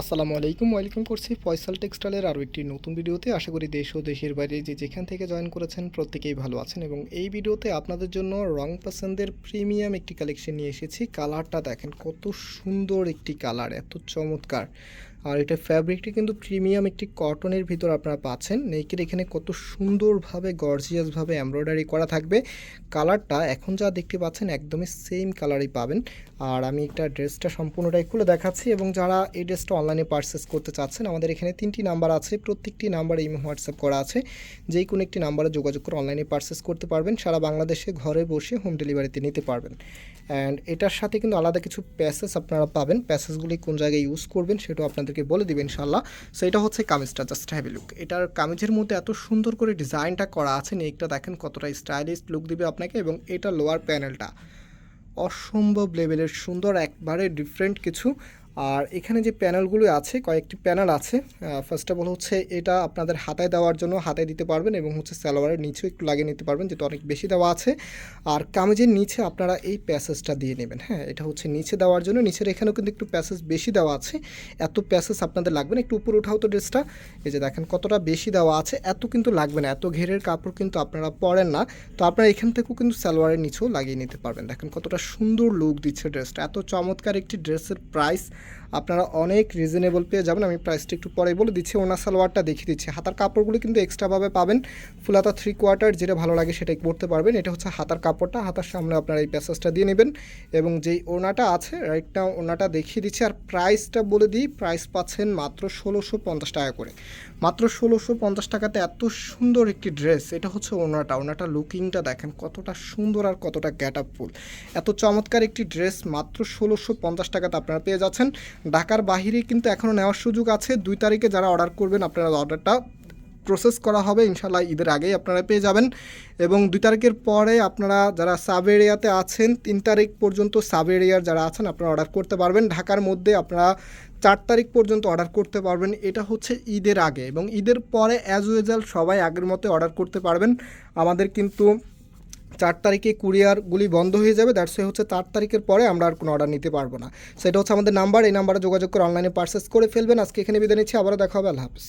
আসসালামু আলাইকুম, ওয়েলকাম করছি ফয়সাল টেক্সটাইলের আরও একটি নতুন ভিডিওতে। আশা করি দেশ ও দেশের বাইরে যে যেখান থেকে জয়েন করেছেন প্রত্যেকেই ভালো আছেন এবং এই ভিডিওতে আপনাদের জন্য রং পছন্দের প্রিমিয়াম একটি কালেকশন নিয়ে এসেছি। কালারটা দেখেন কত সুন্দর একটি কালার, এত চমৎকার। আর এটা ফ্যাব্রিকটি কিন্তু প্রিমিয়াম একটি কটনের ভিতর আপনারা পাচ্ছেন। নেকের এখানে কত সুন্দরভাবে গর্জিয়াসভাবে এমব্রয়ডারি করা থাকবে। কালারটা এখন যা দেখতে পাচ্ছেন একদমই সেম কালারই পাবেন। আর আমি একটা ড্রেসটা সম্পূর্ণটাই খুলে দেখাচ্ছি এবং যারা এই ড্রেসটা অনলাইনে পারচেস করতে চাচ্ছেন, আমাদের এখানে তিনটি নাম্বার আছে। প্রত্যেকটি নাম্বারে ইমো হোয়াটসঅ্যাপ করা আছে। যেই কোনো একটি নাম্বারে যোগাযোগ করে অনলাইনে পারচেস করতে পারবেন। সারা বাংলাদেশে ঘরে বসে হোম ডেলিভারিতে নিতে পারবেন। অ্যান্ড এটার সাথে কিন্তু আলাদা কিছু প্যাসেজ আপনারা পাবেন। প্যাসেজগুলি কোন জায়গায় ইউজ করবেন, সেটাও আপনাদেরকে বলে দিবেন ইনশাল্লাহ সো এটা হচ্ছে কামিজটা জাস্ট হ্যাভি লুক এটার কামিজের মধ্যে এত সুন্দর করে ডিজাইনটা করা আছে, নেকটা দেখেন কতটা স্টাইলিশ লুক দিবে আপনাকে এবং এটা লোয়ার প্যানেলটা অসম্ভব লেভেলের সুন্দর, একবারে ডিফারেন্ট কিছু। আর এখানে যে প্যানেলগুলো আছে, কয়েকটি প্যানেল আছে ফার্স্ট অফ অল হচ্ছে এটা আপনাদের হাতায় দেওয়ার জন্য হাতায় দিতে পারবেন এবং হচ্ছে সালোয়ারের নিচেও একটু লাগিয়ে নিতে পারবেন যেটা অনেক বেশি দেওয়া আছে। আর কামিজের নিচে আপনারা এই প্যাসেজটা দিয়ে নেবেন হ্যাঁ এটা হচ্ছে নিচে দেওয়ার জন্য। নিচের এখানেও কিন্তু একটু প্যাসেজ বেশি দেওয়া আছে, এত প্যাসেজ আপনাদের লাগবে না। একটু উপরে উঠাও তো ড্রেসটা, এই যে দেখেন কতটা বেশি দেওয়া আছে, এত কিন্তু লাগবে না, এত ঘেরের কাপড় কিন্তু আপনারা পরেন না। তো আপনারা এখান থেকেও কিন্তু সালোয়ারের নিচেও লাগিয়ে নিতে পারবেন। দেখেন কতটা সুন্দর লুক দিচ্ছে ড্রেসটা, এত চমৎকার একটি ড্রেসের প্রাইস আপনারা অনেক রিজনেবল পেয়ে যাবেন। আমি প্রাইসটা একটু পরে বলে দিচ্ছি, ওনার সালোয়ারটা দেখিয়ে দিচ্ছি। হাতার কাপড়গুলো কিন্তু এক্সট্রাভাবে পাবেন। ফুল হাতা থ্রি কোয়ার্টার যেটা ভালো লাগে সেটাই পরতে পারবেন। এটা হচ্ছে হাতার কাপড়টা। হাতার সামনে আপনারা এই প্যাসেজটা দিয়ে নেবেন এবং যেই ওনাটা আছে রাইটটা ওনাটা দেখিয়ে দিচ্ছি। আর প্রাইসটা বলে দিই প্রাইস পাচ্ছেন মাত্র ষোলোশো পঞ্চাশ টাকা করে। মাত্র ষোলোশো পঞ্চাশ টাকাতে এত সুন্দর একটি ড্রেস এটা হচ্ছে ওনাটা। ওনাটা লুকিংটা দেখেন কতটা সুন্দর আর কতটা গ্যাট আপ ফুল। এত চমৎকার একটি ড্রেস মাত্র ষোলোশো পঞ্চাশ টাকাতে আপনারা পেয়ে যাচ্ছেন। ঢাকার বাহিরে কিন্তু এখনও নেওয়ার সুযোগ আছে। দুই তারিখে যারা অর্ডার করবেন, আপনারা অর্ডারটা প্রসেস করা হবে। ইনশাল্লাহ ঈদের আগেই আপনারা পেয়ে যাবেন। এবং দুই তারিখের পরে আপনারা যারা সাব এরিয়াতে আছেন, তিন তারিখ পর্যন্ত সাব এরিয়ার যারা আছেন, আপনারা অর্ডার করতে পারবেন। ঢাকার মধ্যে আপনারা চার তারিখ পর্যন্ত অর্ডার করতে পারবেন। এটা হচ্ছে ঈদের আগে। এবং ঈদের পরে অ্যাজ ইউজাল সবাই আগের মতো অর্ডার করতে পারবেন। আমাদের কিন্তু চার তারিখে কুরিয়ারগুলি বন্ধ হয়ে যাবে দ্যাটস হচ্ছে চার তারিখের পরে আমরা আর কোনো অর্ডার নিতে পারব না। সেটা হচ্ছে আমাদের নাম্বার এই নাম্বারে যোগাযোগ করে অনলাইনে পার্সেস করে ফেলবেন। আজকে এখানে বিদায় নিচ্ছি, আবারও দেখা হবে, আল্লাহ হাফিজ।